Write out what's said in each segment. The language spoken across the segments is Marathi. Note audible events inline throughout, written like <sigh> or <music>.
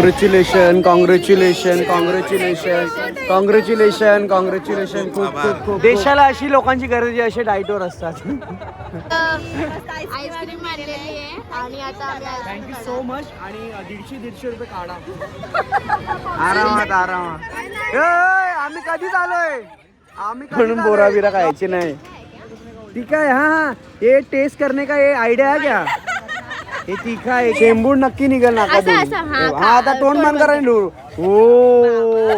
Congratulation congratulation congratulation congratulation congratulation खूप खूप खूप देशाला अशी लोकांची गरज आहे असे डायटवर असतात. आईस्क्रीम आहे आणि आता आम्ही आईस्क्रीम थँक्यू सो मच आणि दीडशे दीडशे रुपये काढा. आरामात आरामात. ए, आम्ही कधीच आलोय? आम्ही म्हणून बोरा बिरा खायचे नाही. ठीक आहे हा हा. ये टेस्ट करने का ये आयडिया है क्या? हे तीखा आहे शेंबूड नक्की निघेल ना असं, असं, हा, हा आता तोंड बंद करा do O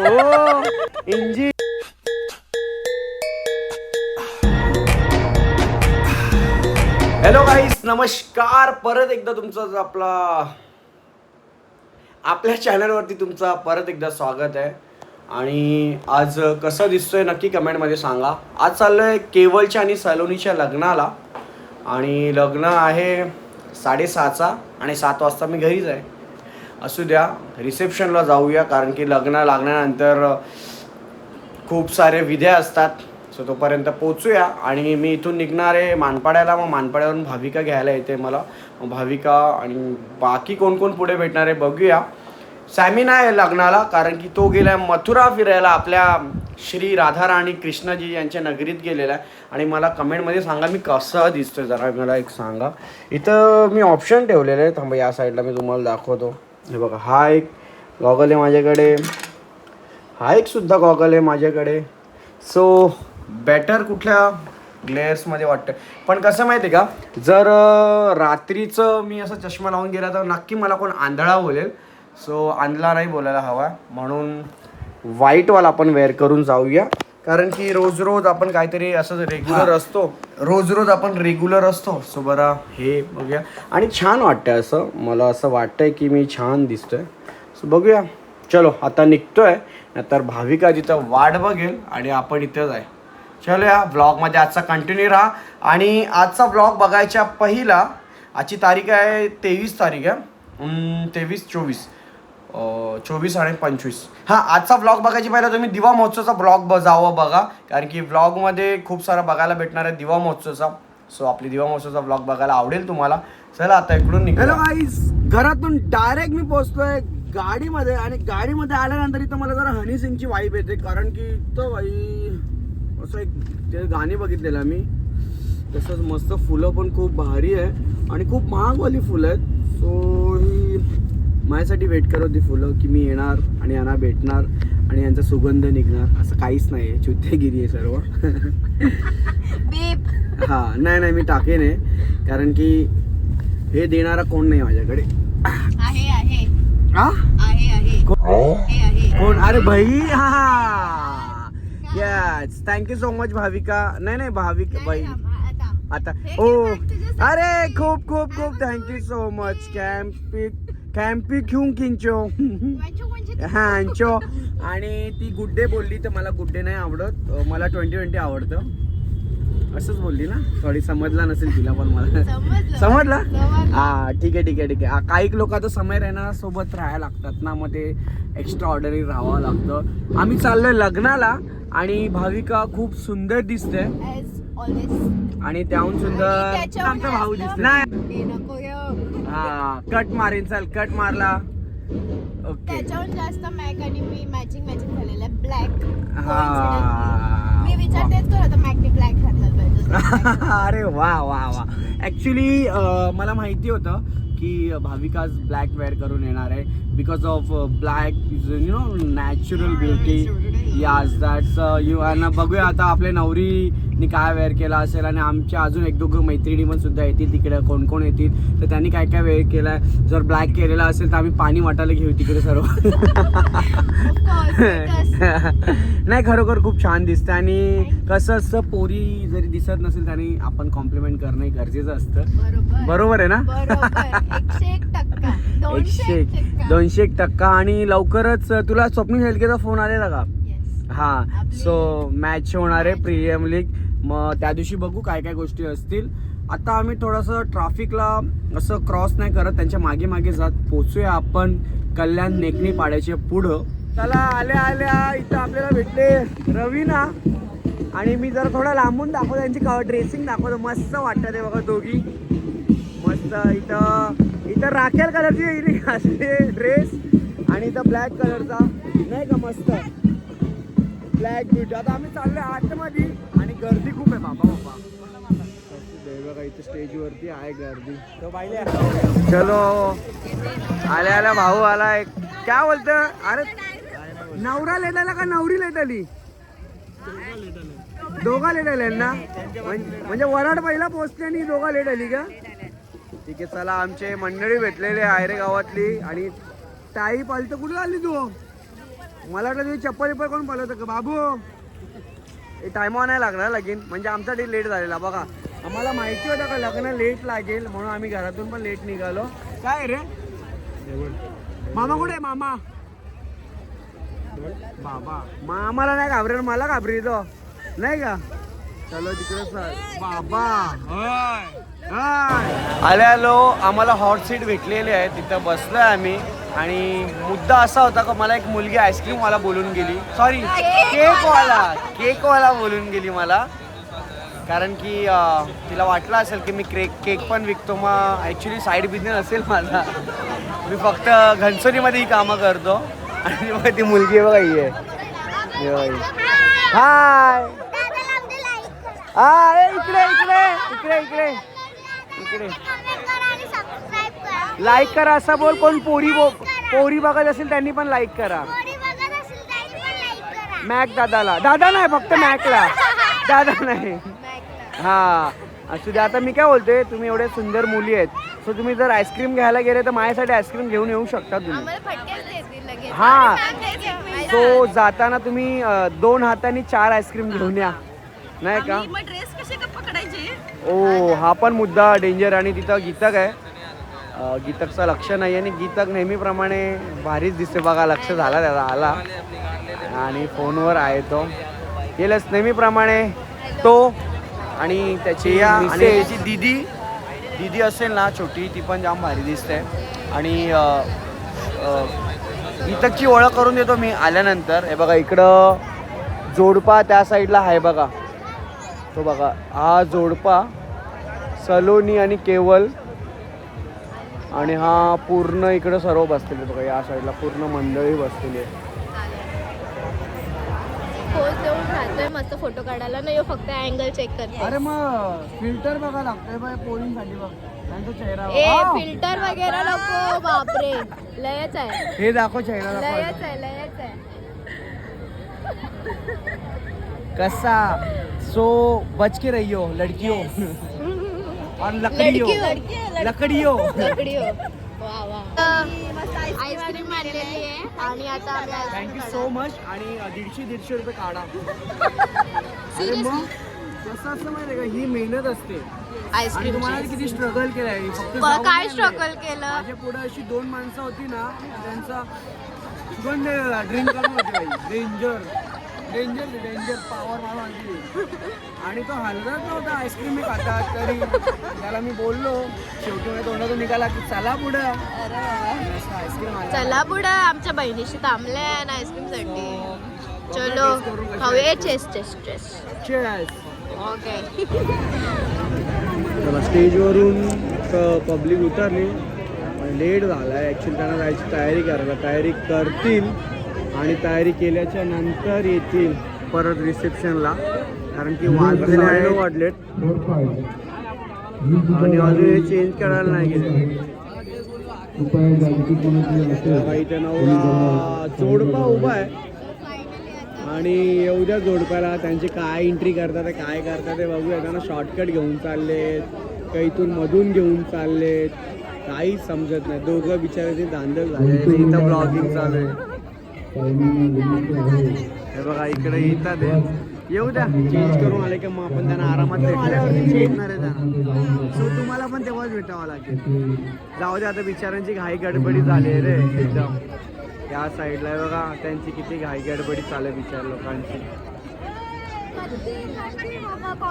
O Inzi hello गाईस नमस्कार. परत एकदा तुमचं आपला आपल्या चॅनलवरती तुमचं परत एकदा स्वागत आहे. आणि आज कसं दिसतोय नक्की कमेंटमध्ये सांगा. आज चाललो आहे केवलच्या आणि सलोनीच्या लग्नाला. आणि लग्न आहे साडेसहाचा आणि सात वाजता मी घरीच आहे. असू द्या रिसेप्शनला जाऊया कारण की लग्न लागल्यानंतर खूप सारे विध्या असतात. सो तोपर्यंत पोचूया आणि मी इथून निघणार आहे मानपाड्याला. मग मानपाड्यावरून भाविका घ्यायला येते मला. मग भाविका आणि बाकी कोण कोण पुढे भेटणार आहे बघूया. सॅमी नाही आहे लग्नाला कारण की तो गेला मथुरा फिरायला. आपल्या श्री राधाराणी कृष्णजी यांच्या नगरीत गेलेला आहे. आणि मला कमेंटमध्ये सांगा मी कसं दिसतोय जरा मला एक सांगा. इथं मी ऑप्शन ठेवलेले आहे थांबा या साईडला मी तुम्हाला दाखवतो. हे बघा हा एक गॉगल आहे माझ्याकडे. हा एक सुद्धा गॉगल आहे माझ्याकडे. सो बेटर कुठल्या ग्लेअर्समध्ये वाटतं पण कसं माहिती आहे का? जर रात्रीचं मी असं चष्मा लावून गेला तर नक्की मला कोण आंधळा बोलेल. सो आंधळा नाही बोलायला हवा. म्हणून व्हाईटवाला आपण वेअर करून जाऊया. कारण की रोज रोज आपण काहीतरी असं रेग्युलर असतो. रोज रोज आपण रेग्युलर असतो. सो बरं हे बघूया. आणि छान वाटतंय असं. मला असं वाटतंय की मी छान दिसतोय. सो बघूया. चलो आता निघतोय. नंतर भाविका तिथं वाट बघेल आणि आपण इथंच आहे चलो या ब्लॉगमध्ये आजचा कंटिन्यू राहा. आणि आजचा ब्लॉग बघायच्या पहिला आजची तारीख आहे तेवीस तारीख आहे. तेवीस चोवीस. चोवीस आणि पंचवीस. हां आजचा ब्लॉग बघायची पहिला तुम्ही दिवा महोत्सवचा ब्लॉग ब बघा. कारण की ब्लॉगमध्ये खूप सारा बघायला भेटणार आहे दिवा महोत्सवचा. सो आपली दिवा महोत्सवचा ब्लॉग बघायला आवडेल तुम्हाला. चला आता इकडून निघालो हॅलो घरातून डायरेक्ट मी पोहोचतोय गाडीमध्ये आणि गाडीमध्ये आल्यानंतर इथं मला जरा हनी सिंगची वाईब येते. कारण की इथं बाई असं एक ते गाणी बघितलेलं मी तसंच मस्त फुलं पण खूप भारी आहे. आणि खूप महागवाली फुलं आहेत. सो ही माझ्यासाठी वेट करत होती फुलं की मी येणार आणि यांना भेटणार आणि यांचा सुगंध निघणार. असं काहीच नाही आहे चुत्तेगिरी आहे सर्व. हा नाही नाही मी टाकेन आहे कारण की हे देणारा कोण नाही माझ्याकडे. कोण? अरे भाई हा yes thank you so much Bhavika. नाही नाही भाविका बाई आता. आता. हे ओ. अरे खूप खूप खूप. थँक्यू सो मच कॅम्पी कॅम्पी क्यूं किंचो हा अंचो. आणि ती गुड्डे बोलली तर मला गुड्डे नाही आवडत. मला ट्वेंटी ट्वेंटी आवडतं. असंच बोलली ना. थोडी समजला नसेल तिला पण मला. समजलं. हा ठीक आहे ठीक आहे ठीक आहे. काही लोक आता समय राहणार सोबत राहायला लागतात ना. मग ते एक्स्ट्रा ऑर्डरी राहावं लागतं. आम्ही चाललोय लग्नाला आणि भाविका खूप सुंदर दिसते. आणि त्याहून सुंदर आमचा भाऊ दिसते कट मारेन चल कट मारला. ओके जास्त मॅक आणि मी मॅचिंग मॅचिंग झालेलं ब्लॅक हा. मी विचार तेच करत होते मॅकने ब्लॅक घातलं पाहिजे. <laughs> अरे वा वा वा. ऍक्च्युली मला माहिती होतं की भाविका ब्लॅक वेअर करून येणार आहे. Because of black is you know natural beauty as that's you आणि बघूया आता आपल्या नवरीने काय वेअर केला असेल आणि आमच्या अजून एक दोघं मैत्रिणी पण सुद्धा येतील तिकडे कोण कोण येतील तर त्यांनी काय काय वेअर केला आहे जर ब्लॅक केलेला असेल तर आम्ही पाणी वाटायला घेऊ तिकडे सर्व. <laughs> नाही खरोखर खूप छान दिसतं आणि कसं असतं पोरी जरी दिसत नसेल त्याने आपण कॉम्प्लिमेंट करणं गरजेचं असतं. बरोबर. आहे ना? एकशे एक दोनशे एक टक्का. आणि लवकरच तुला स्वप्नील हेलकेचा फोन आलेला का. हा. सो मॅच होणार आहे प्रीमियम लीग मग त्या दिवशी बघू काय काय गोष्टी असतील. आता आम्ही थोडंसं ट्राफिकला असं क्रॉस नाही करत त्यांच्या मागे मागे जात पोचूया आपण. कल्याण नेकणी पाड्याच्या पुढं. चला आल्या आल्या इथं आपल्याला भेटले रवीना. आणि मी जरा थोडा लांबून दाखवतो त्यांची ड्रेसिंग दाखवतो. मस्त वाटतं ते बघा दोघी. मस्त इथं इथं राखेल कलरची असते ड्रेस आणि इथं ब्लॅक कलरचा नाही का मस्त? ब्लॅक ब्युटी आता आम्ही चाललोय आतमध्ये आणि गर्दी खूप आहे बाबा बाबा. बघा इथे स्टेजवरती आहे गर्दी. तो पाहिले चलो. आल्या आल्या भाऊ आला एक. काय बोलत अरे नवरा लेट आला का नवरी लेट आली दोघा लेट आले ना? म्हण- म्हणजे वराड पहिला पोहोचते आणि दोघा लेट आली का? ठीक आहे चला आमचे मंडळी भेटलेले आयरे गावातली. आणि ताई पालतं कुठे आली तू? मला वाटलं तुम्ही चप्पल विप्पल कोण बोलवतं का? बाबू. हे टायमावर नाही लागणार लगीन. म्हणजे आमचा डे लेट झालेला बघा. आम्हाला माहिती होतं का लग्न लेट लागेल म्हणून आम्ही घरातून पण लेट निघालो. काय रे? मामा कुठे आहे मामा? बाबा. मामाला नाही घाबरेल मला घाबरी तो हो. नाही का? चलो तिकडे सर. बाबा. आले आलो. आम्हाला हॉट सीट भेटलेली आहे. तिथं बसलोय आम्ही. आणि मुद्दा असा होता का मला एक मुलगी आईस्क्रीम वाला बोलून गेली. सॉरी केक वाला. केक वाला बोलून गेली मला. कारण की अं, तिला वाटलं असेल की मी केक केक पण विकतो. मग ॲक्च्युली साईड बिझनेस असेल माझा. मी फक्त घनसोलीमध्ये ही कामं करतो. आणि मग ती मुलगी बघा ही आहे. ही बघा ही. हाय ए, इकडे इकडे इकडे इकडे. इकडे. लाईक करा असं बोल कोण पोरी बो पोरी बघत असेल त्यांनी पण लाईक करा. मॅक दादाला. दादा नाही फक्त मॅकला. दादा नाही. हा. असू दे आता मी काय बोलतोय तुम्ही एवढे सुंदर मुली आहेत. सो तुम्ही जर आईस्क्रीम घ्यायला गेले तर माझ्यासाठी आईस्क्रीम घेऊन येऊ शकता तुम्ही. हा. सो जाताना तुम्ही अं, दोन हातांनी चार आईस्क्रीम घेऊन या. नाही का? ड्रेस ओ हा पण मुद्दा डेंजर आणि तिथं गीतक आहे. गीतकचं लक्ष नाही आणि गीतक नेहमीप्रमाणे भारीच दिसते बघा लक्ष झाला त्याचा आला. आणि फोनवर आहे तो. केलंच नेहमीप्रमाणे तो आणि त्याची या आणि त्याची दिदी. दिदी असेल ना छोटी ती पण जाम भारी दिसते. आणि गीतकची ओळख करून देतो मी आल्यानंतर. हे बघा इकडं जोडपा त्या साईडला आहे बघा. तो बघा हा जोडपा सलोनी आणि केवल आणि हा पूर्ण इकडं सर्व बसलेले बघा या साईडला पूर्ण मंडळी बसलेली आहे. मस्त फोटो काढायला. नाही हो, फक्त अँगल चेक करते अरे मग फिल्टर बघा लागतंय बाय पोरींसाठी बघ. त्यांचा चेहरा ए वाव! फिल्टर वगैरे नको बापरे. लयच आहे. हे दाखव चेहरा दाखव. लयच आहे लयच आहे. कसा? सो बच के रहियो लड़कियों। <laughs> और लकड़ियों। लडकी लकड़ियों। लकडी वा वा आईस्क्रीम आणलेली आहे. आणि आता आम्ही थँक्यू सो मच आणि दीडशे दीडशे रुपये काढा. <laughs> अरे मग कसं असतं माहिती का? ही मेहनत असते. आणि आईस्क्रीम तुम्हाला किती स्ट्रगल केलंय. फक्त जाऊन काय नाही स्ट्रगल. केलं? माझ्या पुढे अशी दोन माणसं होती ना त्यांचा सुगंध ड्रिंक करून डेंजर डेंजर डेंजर पॉवर मला आणली. आणि तो हलत नव्हता आईस्क्रीम मी खातात तरी. त्याला मी बोललो शेवटी माझ्या तोंडातून निघाला की चला पुढं. आईस्क्रीम चला पुढं आमच्या बहिणीशी थांबल्या ना आईस्क्रीमसाठी. चलो खाऊया. चेस चेस चेस ओके स्टेजवरून पब्लिक उतरली. लेट झाला आहे ॲक्च्युली त्यांना जायची तयारी करायला. तयारी करतील. आणि तयारी केल्याच्यानंतर येतील परत रिसेप्शनला. कारण की वाजलेले आहे वाजलेत आणि अजून हे चेंज करायला नाही गेले. नवरा जोडपा उभा आहे. आणि एवढ्या जोडप्याला त्यांचे काय एंट्री करतात ते काय करतात ते बघूया. त्यांना शॉर्टकट घेऊन चाललेत काही इथून मधून घेऊन चाललेत. काहीच समजत नाही. दोघं बिचाराचे धांदल झाले. इथं ब्लॉगिंग चालू आहे. हे बघा इकडे येतात येऊ द्या. चेंज करून आले की मग आपण त्यांना आरामात भेटल्यावरती येणार आहे त्यांना सो तुम्हाला पण तेव्हाच भेटावं लागेल. जाऊ दे आता बिचारांची घाई गडबडी झाली आहे रे एकदम. त्या साईडला बघा त्यांची किती घाई गडबडी चालू आहे बिचार लोकांची.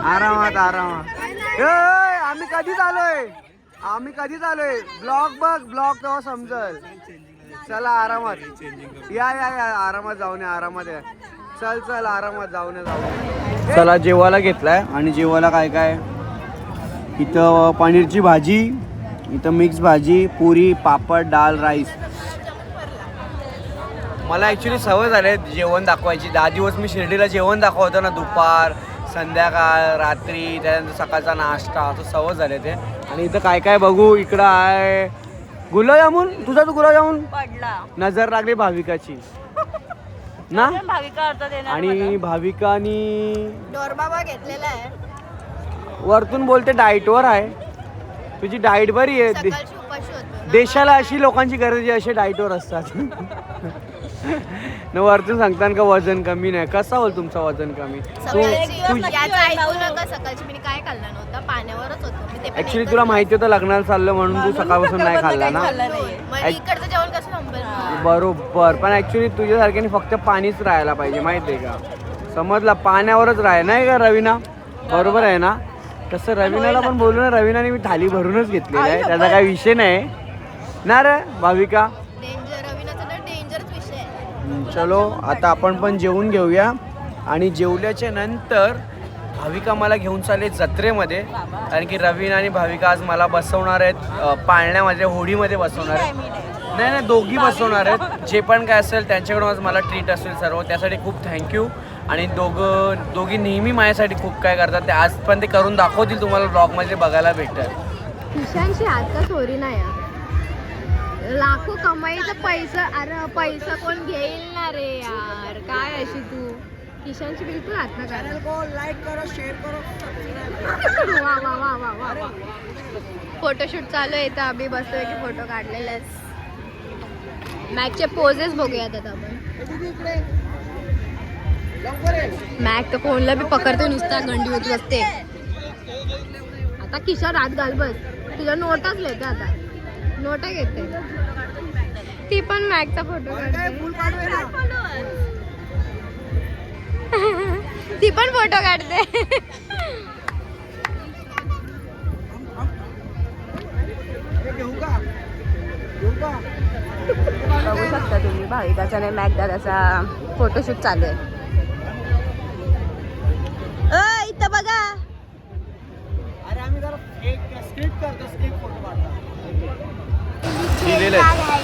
आरामात आरामात. आम्ही कधीच आलोय आम्ही कधीच आलोय ब्लॉग बघ ब्लॉग तेव्हा समजल. चला आरामात. या या या आरामात जाऊन या आरामात या. चल चल आरामात जाऊन या जाऊन चला जेवायला घेतलाय. आणि जेवायला काय काय? इथं पनीरची भाजी इथं मिक्स भाजी पुरी पापड डाळ राईस. मला ॲक्च्युली सवय झाली जेवण दाखवायची. दहा दिवस मी शिर्डीला जेवण दाखवतो ना दुपार संध्याकाळ रात्री त्यानंतर सकाळचा नाश्ता. असं सवय झाले ते. आणि इथं काय काय बघू? इकडं आहे गुलाबजामुन तुझा तू गुलाबजामुन पडला. नजर लागली भाविकाची. <laughs> ना? भाविका अर्थ देणार आणि भाविकानी डोरबाबा घेतलेला आहे. वरतून बोलते डाएटवर आहे. तुझी डाएट बरी आहे. दे- सकाळची उपाशी होतो ना. देशाला अशी लोकांची गरज आहे असे डाएटवर असतात. <laughs> <laughs> न वरतून सांगताना का वजन कमी नाही? कसा होईल तुमचं वजन कमी? तू सकाळची तू याचं ऐकू नका सकाळची मी काय खाल्लं नव्हतं पाण्यावरच होतो. मी ते पण ऍक्च्युली तुला माहिती होतं लग्नाला चाललं म्हणून तू सकाळपासून नाही खाल्ला ना? मग इकडचं जेवण कसं संपेल मग? बरोबर. पण ऍक्च्युली तुझ्यासारख्याने फक्त पाणीच राहायला पाहिजे माहिती आहे का? समजला? पाण्यावरच राहाय नाही का रवीना? बरोबर आहे ना? तसं रवीनाला पण बोलू ना रवीनाने मी थाली भरूनच घेतलेली आहे. त्याचा काही विषय नाही. ना रे भाविका डेंजर रवीनाचा तर डेंजरच विषय आहे हम्म, चलो आता आपण पण जेवून घेऊया. आणि जेवल्याच्या नंतर भाविका मला घेऊन चालले जत्रेमध्ये. कारण की रवीन आणि भाविका आज मला बसवणार आहेत. पाळण्यामध्ये होडीमध्ये बसवणार आहेत. नाही नाही दोघी बसवणार आहेत. जे पण काय असेल त्यांच्याकडून आज मला ट्रीट असेल सर्व. त्यासाठी खूप थँक्यू आणि दोघं दोघी नेहमी माझ्यासाठी खूप काय करतात ते आज पण ते करून दाखवतील तुम्हाला ब्लॉगमध्ये बघायला भेटेल किशांची आता चोरी नाही लाखो कमाईचा पैसा अरे पैसा कोण घेईल ना रे यार. काय अशी तू? किशांची बिलकुल हात ना लाईक करो शेअर करो वा वा वा वा वा वा. फोटोशूट चालू आहे इथं. आम्ही बसतोय की फोटो काढलेलेच. मॅकचे पोजेस बघूयात आता आपण. मॅक तर फोनला बी पकडते नुसता गंडी होत बसते आता किशोर हात घाल बस. तुझ्या नोटाच लिहिते आता? नोटा घेते. ती पण मॅकचा फोटो काढते. <laughs> ती पण फोटो काढते. बघू शकता तुम्ही भाविकाचा आणि मॅक दादाचा फोटोशूट चालू आहे.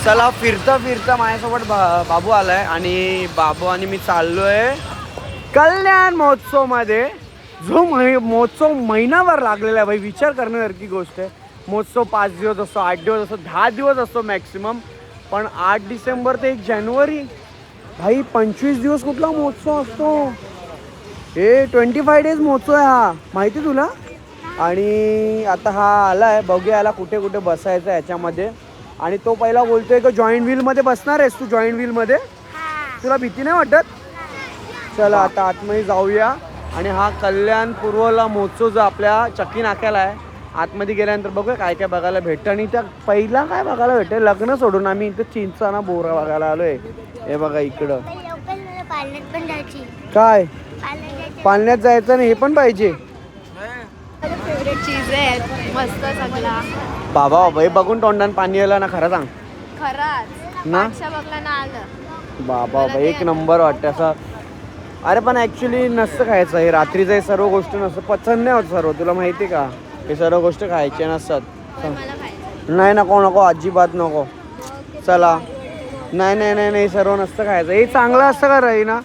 चला फिरता फिरता माझ्यासोबत बा- बाबू आलाय आणि बाबू आणि मी चाललोय कल्याण महोत्सवमध्ये जो महि- महोत्सव महिनाभर लागलेला आहे भाई विचार करण्यासारखी गोष्ट आहे. महोत्सव पाच दिवस असतो आठ दिवस असतो दहा दिवस असतो मॅक्सिमम पण आठ डिसेंबर ते एक जानेवारी. भाई पंचवीस दिवस कुठला महोत्सव असतो? हे ट्वेंटी फाय डेज महोत्सव आहे हा. माहिती तुला? आणि आता हा आलाय बघूया याला कुठे कुठे बसायचं आहे याच्यामध्ये. आणि तो पहिला बोलतोय की जॉईंट व्हीलमध्ये बसणार आहेस तू जॉईंट व्हीलमध्ये तुला भीती नाही वाटत? चला आता आतमध्ये जाऊया. आणि हा कल्याण पूर्वला महोत्सव जो आपल्या चक्की नाक्याला आहे. आतमध्ये गेल्यानंतर बघूया काय काय बघायला भेटतं. आणि त्या पहिला काय बघायला भेटेल लग्न सोडून आम्ही इथं चिंचाना बोरा बघायला आलोय. हे बघा इकडं. काय? पालण्यात जायचं नाही हे पण पाहिजे. फेवरेट चीज आहे. मस्त सगळा. बाबा बाबा हे बघून तोंडान पाणी आलं ना खरं सांग. खरंच. ना? मागच्या बघला ना आलं. बाबा बाबा एक नंबर वाटतं असं. अरे पण ऍक्च्युली नसतं खायचं. हे रात्रीचं हे सर्व गोष्टी नसतं. पचन नाही होत सर्व. तुला माहिती आहे का? हे सर्व गोष्टी खायच्या नसतात. पण मला खायचं नाही नको नको अजिबात नको. चला. नाही नाही नाही नाही हे सर्व नसतं खायचं. हे चांगलं असतं का राही ना?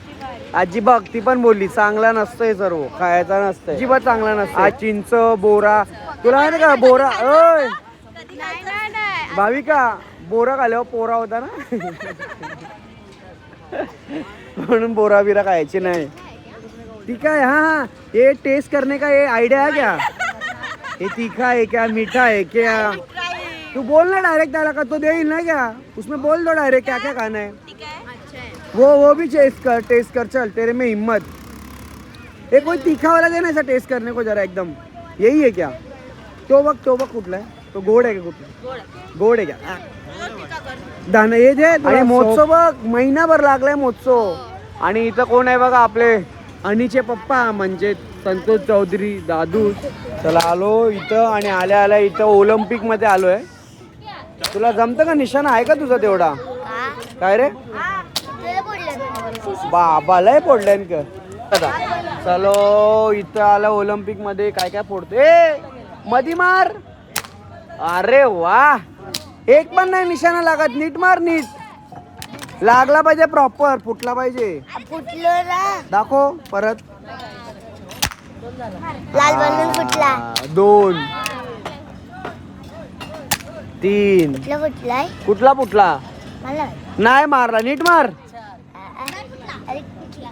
आजी बघ ती पण बोलली चांगलं नसतं हे सर्व खायचं नसतं अजिबात चांगलं नसतं हा चिंच बोरा. तुला माहिती का बोरा नाही भाविका बोरा खाल्यावर पोरा होता ना? म्हणून बोरा बिरा खायचे नाही. ठीक है हाँ ये टेस्ट करने का ये आइडिया है क्या? ये तीखा है क्या मीठा है क्या? तू बोल ना डायरेक्ट डायला का तो दे ना क्या? उसमें बोल दो डायरेक्ट क्या क्या खाना है आहे. वो वो भी टेस्ट कर टेस्ट कर चल तेरे में हिम्मत। ये कोई तीखा वाला देना ऐसा टेस्ट करने को जरा एकदम। यही है क्या? तो बघ तो बघ कुठला आहे तो गोड आहे का कुठला गोड आहे का दाना हे जे आणि महोत्सव बघ महिनाभर लागलाय महोत्सव. आणि इथं कोण आहे बघा आपले? अनिचे पप्पा म्हणजे संतोष चौधरी दादू. चला आलो इथं आणि आल्या आल्या इथं ऑलिम्पिकमध्ये आलोय. तुला जमतं का? निशाणा आहे का तुझा तेवढा? काय रे? बाबा लय का. आता, चलो इथं आलं ऑलिम्पिकमध्ये काय काय फोडते ए, मधी मार. अरे वा. एक पण नाही निशाणा लागत. नीट मार नीट. लागला पाहिजे प्रॉपर फुटला पाहिजे. दाखव परत. लाल फुटला. दोन. तीन. कुठला फुटला? नाही मारला. नीट मार अरे कुठला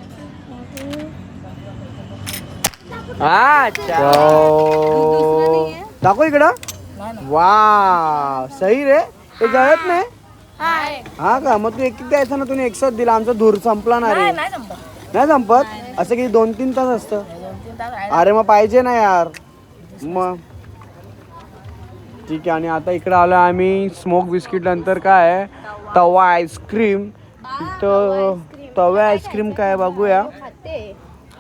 अच्छा. दाखव इकडं. वा सही रे. ते जळत नाही? हा का? मग तू एक एक द्यायचा ना तुम्ही एकसाथ दिला. आमचा धूर संपला ना रे. नाही संपत. असं की दोन तीन तास असतं. अरे मग पाहिजे ना यार. मग. ठीक आहे आणि आता इकडे आलो आम्ही. स्मोक बिस्किट नंतर काय आहे? तवा आईस्क्रीम तर तवा आईस्क्रीम काय बघूया.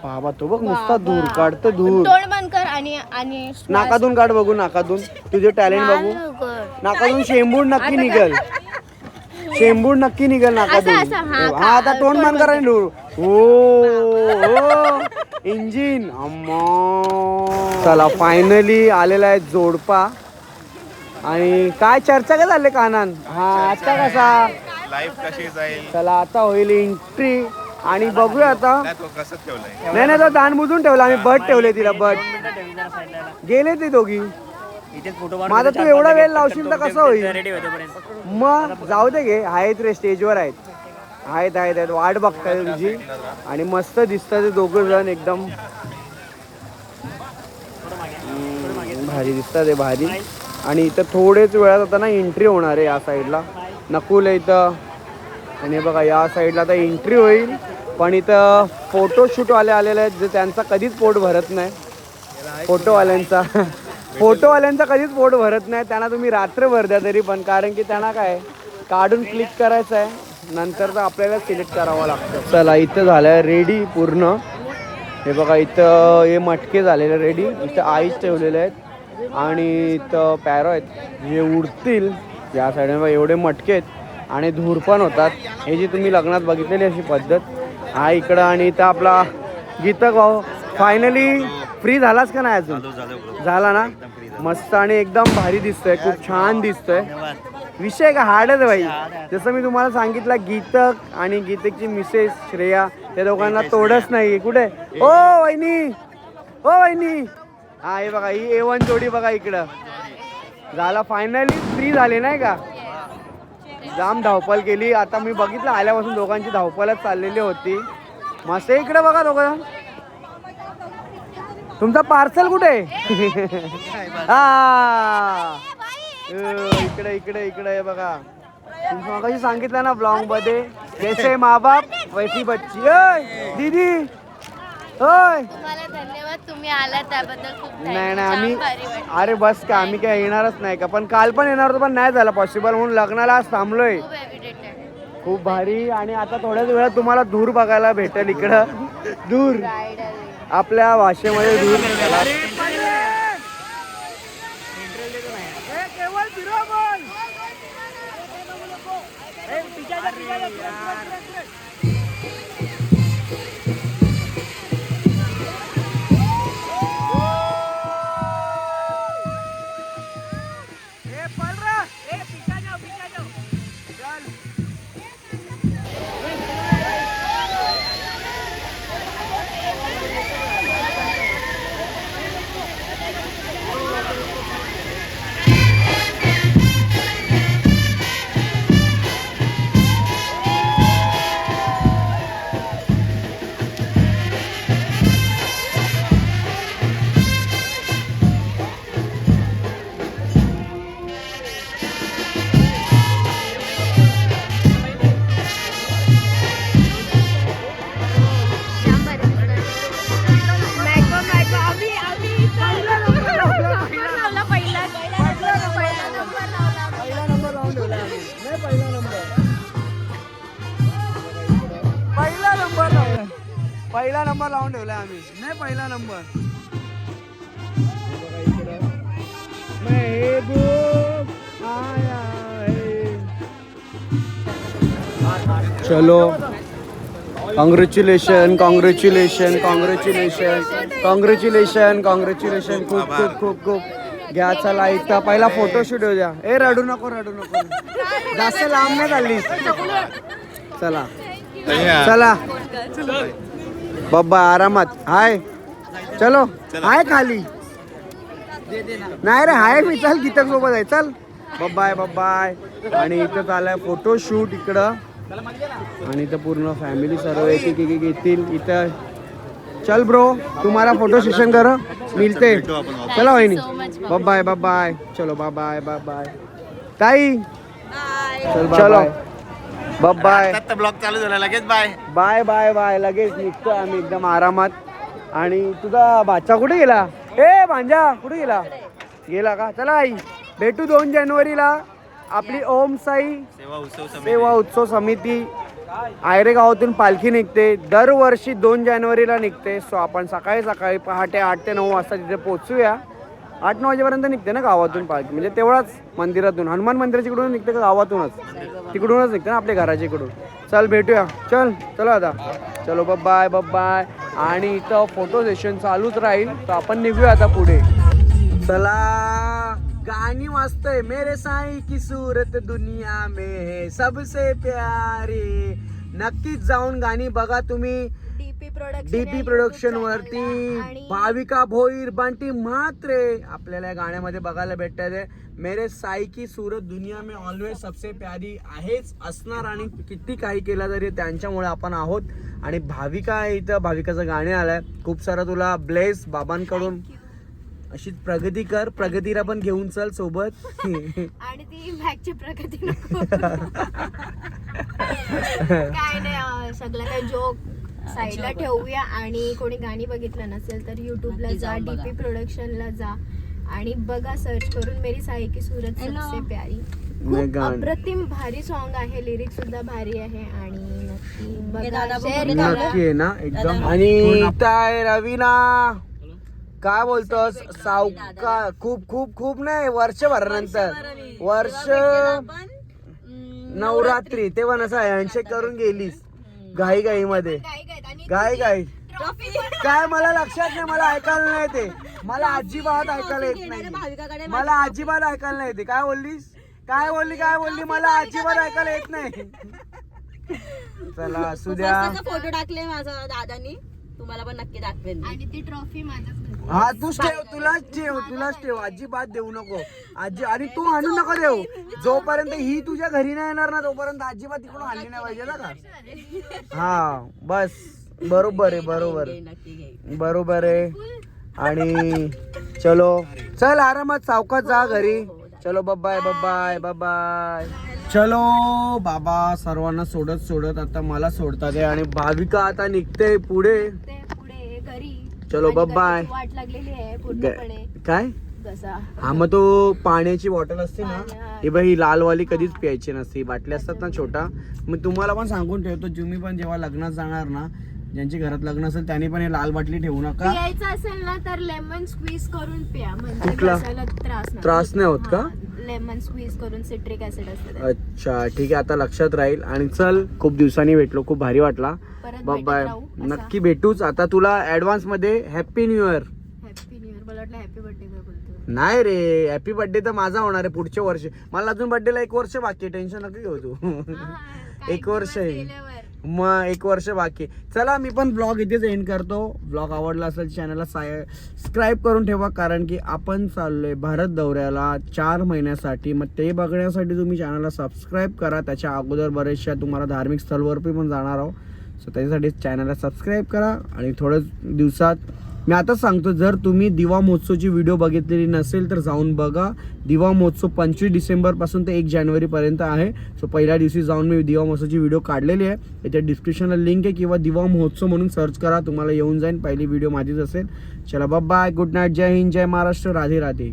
बाबा तो बघ नुसता धूर काढतो धूर. तोंड बंद कर आणि आणि नाकातून काढ बघू नाकातून. तुझे टॅलेंट बघू. नाकातून शेंबूड नक्की निघल. शेंबूड नक्की निघल नाकातून. हा, हो, हा आता तोंड बंद करा धूर. हो इंजिन. अम्मा. चला फायनली आलेला आहे जोडपा. आणि काय चर्चा काय झाले कानान? हा आता कसा? लाईफ कशी जाईल? चला आता होईल एंट्री आणि बघूया आता. नाही नाही नाही तो दान बुजून ठेवला आम्ही बट ठेवले तिला बट. गेले ते दोघी. माझा तू एवढा वेळ लावशील तर कसं होईल? मग जाऊ दे गे आहेत रे स्टेजवर आहेत. आहेत आहेत आहेत. वाट बघताय तुझी. आणि मस्त दिसतात ते दोघं जण एकदम. भारी दिसतात ते भारी. आणि इथं थोडेच वेळात आता ना एंट्री होणार आहे या साईडला नकुल इथं. आणि हे बघा या साईडला आता एंट्री होईल. पण इथं फोटोशूटवाले आलेले आहेत जे त्यांचा कधीच पोट भरत नाही. फोटोवाल्यांचा फोटोवाल्यांचा कधीच पोट भरत नाही. त्यांना तुम्ही रात्रभर द्या तरी पण कारण की त्यांना काय काढून क्लिक करायचं आहे. नंतर तर आपल्याला सिलेक्ट करावं लागतं. चला इथं झालं रेडी पूर्ण. हे बघा इथं हे मटके झालेले रेडी इथं आईस ठेवलेले आहेत. आणि इथं पॅरो आहेत. जे उडतील. या साईडने एवढे मटके आहेत. आणि धूर पण होतात. हे जी तुम्ही लग्नात बघितलेली अशी पद्धत हा इकडं आणि इथं आपला गीतक भाऊ. फायनली फ्री झालाच का नाही अजून? झाला ना? मस्त आणि एकदम भारी दिसतोय खूप छान दिसतोय. विषय का हार्डच भाई? जसं मी तुम्हाला सांगितलं गीतक आणि गीतकची मिसेस श्रेया त्या दोघांना तोडच नाही कुठे? ओ वहिनी! ओ वहिनी! हा हे बघा ही ए वन जोडी बघा इकडं. झाला फायनली फ्री झाले नाही का? जाम धावपल केली. आता मी बघितलं आल्यापासून दोघांची धावपलच चाललेली होती. मस्त इकडे बघा दोघं तुमचा पार्सल कुठे? <laughs> हा. इकडे इकडे इकडे बघा. तुम्ही मगाशी सांगितलं ना ब्लॉगमध्ये. जैसे माँ बाप वैसी बच्ची. दीदी. ओय! तुम्हाला धन्यवाद तुम्ही आला त्याबद्दल खूप नाही नाही आम्ही अरे बस का आम्ही काय येणारच नाही का? पण काल पण येणार होतो पण नाही झालं पॉसिबल म्हणून लग्नाला आज थांबलोय. खूप भारी आणि आता थोड्याच वेळात तुम्हाला दूर बघायला भेटेल इकडं. दूर आपल्या भाषेमध्ये दूर पहिला बोलो congratulation congratulation congratulation congratulation congratulation खूप खूप खूप खूप. घ्या चला इथं पहिला फोटोशूट होऊ द्या. ए रडू नको रडू नको. जास्त लांब नाही चालली चला. चला. बाबा आरामात. हाय. चलो. हाय खाली. नाही रे हाय मी. चल गीतक सोबत आहे. चल. बाय बाय आणि इथं चाललाय फोटोशूट इकडं. आणि इथं पूर्ण फॅमिली सर्व एक एक एक एक येतील. इथं चल ब्रो तुम्हाला फोटो सेशन कर. मिलते चला वहिनी. बाय बाय चलो बाय बाय बाय ताई. चलो बाय ब्लॉग चालू झाला. लगेच बाय बाय बाय बाय लगेच निघतो आम्ही एकदम आरामात. आणि तुझा बाचा कुठे गेला? ए भांजा कुठे गेला? गेला का? चला आई. भेटू दोन जानेवारीला. आपली ओम साई सेवा उत्सव सेवा उत्सव समिती आयरे गावातून पालखी निघते. दरवर्षी दोन जानेवारीला निघते. सो आपण सकाळी सकाळी पहाटे आठ ते नऊ वाजता तिथे पोहोचूया. आठ नऊ वाजेपर्यंत निघते ना गावातून पालखी. म्हणजे तेवढाच मंदिरातून. हनुमान मंदिराच्या इकडून निघते का गावातूनच? तिकडूनच निघते ना आपल्या घराच्या इकडून. चल भेटूया. चल चला आता. चलो बाय बाय आणि इथं फोटो सेशन चालूच राहील. तर आपण निघूया आता पुढे. चला. गाणी वाजतय. मेरे साई की सूरत दुनिया में है. सबसे प्यारी. नक्कीच जाऊन गाणी बघा तुम्ही. डीपी प्रोडक्शन डीपी प्रोडक्शन वरती भाविका भोईर बंटी म्हात्रे आपल्याला या गाण्यामध्ये बघायला भेटतात. आहे. मेरे साई की सूरत दुनिया में ऑलवेज सबसे प्यारी आहेच असणार आणि किती काही केलं तरी त्यांच्यामुळे आपण आहोत. आणि भाविका इथं. भाविकाचं गाणे आलंय. खूप सारं तुला ब्लेस बाबांकडून. अशीच प्रगती कर प्रगतीला पण घेऊन चल सोबत. <laughs> आणि ती मॅचची प्रगती नको. काय नाही सगळं काय जोक साईडला ठेवूया. आणि कोणी गाणी बघितलं नसेल तर युट्यूबला जा डीपी प्रोडक्शनला जा. आणि बघा सर्च करून मेरी साई की सूरत सबसे प्यारी. खूप. अप्रतिम भारी सॉन्ग आहे लिरिक्स सुद्धा भारी आहे. आणि नक्की बघा दे करा. नक्की आहे ना एकदम आणि आहे रवीना. काय बोलतोस सावका खूप खूप खूप नाही वर्षभरानंतर. वर्ष नवरात्री. तेव्हा नसा हँडशेक करून गेलीस. घाई घाई मध्ये गाय गाय काय मला लक्षात नाही मला ऐकायला नाही ते मला अजिबात ऐकायला येत नाही मला अजिबात ऐकायला नाही येते. काय बोललीस? काय बोलली काय बोलली? मला अजिबात ऐकायला येत नाही. <laughs> चला असू द्या. फोटो टाकले माझा दादानी. तुम्हाला पण नक्की दाखवेन. आणि ती ट्रॉफी माझ्याच. हा तूच ठेव तुलाच ठेव तुलाच ठेव अजिबात देऊ नको आजी आणि तू आणू नको देऊ जोपर्यंत ही तुझ्या घरी नाही येणार ना तोपर्यंत अजिबात तिकडून आणली नाही पाहिजे ना का हा बस बरोबर आहे बरोबर. नक्की बरोबर आहे आणि चलो चल आरामात सावकाश जा घरी चलो बाय बाय बाय चलो बाबा सर्वांना सोडत सोडत आता मला सोडतात आहे आणि भाविका आता निघते पुढे. ते पुढे घरी. चलो, वाट लागलेली आहे पूर्णपणे. ग- काय हा मग तो पाण्याची बॉटल असते ना हा. ही बाई ही लालवाली कधीच प्यायची नसते ही बाटली असतात ना छोटा. मग तुम्हाला पण सांगून ठेवतो तुम्ही पण जेव्हा लग्नात जाणार ना ज्यांची घरात लग्न असेल त्यांनी पण हे लाल बाटली ठेवू नका. पियायचं असेल ना तर लेमन स्क्वीज करून प्या. म्हणजे कुठला? घशाला त्रास नाही. त्रास नाही होत का? लेमन स्क्वीज करून सिट्रिक ऍसिड असतं त्यात. अच्छा ठीक आहे आता लक्षात राहील. आणि चल खूप दिवसांनी भेटलो खूप भारी वाटला. परत बाय. नक्की भेटूच. आता तुला ऍडव्हान्समध्ये happy new year happy new year मला वाटलं हॅपी बर्थडे काय बोलतो नाही रे हॅपी बर्थडे तर माझा होणार आहे पुढच्या वर्षी. मला अजून बर्थडेला एक वर्ष बाकी टेन्शन नका घेऊ तू. <laughs> एक वर्ष आहे. मग एक वर्ष बाकी चला मी पण ब्लॉग इथेच एंड करतो. ब्लॉग आवडला असेल चॅनलला सबस्क्राईब करून ठेवा कारण की आपण चाललोय भारत दौऱ्याला चार महिन्यासाठी. मग ते बघण्यासाठी तुम्ही चॅनलला सबस्क्राईब करा. त्याच्या अगोदर बरेचशा तुम्हाला धार्मिक स्थळवर पण जाणार आहोत. सो त्याच्यासाठी चॅनलला सबस्क्राईब करा आणि थोड्याच दिवसात मी आताच सांगतो जर तुम्ही दिवा महोत्सवची व्हिडिओ बघितलेली नसेल तर जाऊन बघा. दिवा महोत्सव पंचवीस डिसेंबरपासून ते एक जानेवारीपर्यंत आहे. सो पहिल्या दिवशी जाऊन मी दिवा महोत्सवची व्हिडिओ काढलेली आहे. त्याच्या डिस्क्रिप्शनला लिंक आहे किंवा दिवा महोत्सव म्हणून सर्च करा तुम्हाला येऊन जाईल. पहिली व्हिडिओ माझीच असेल. चला बाय गुड नाईट जय हिंद जय महाराष्ट्र. राधे राधे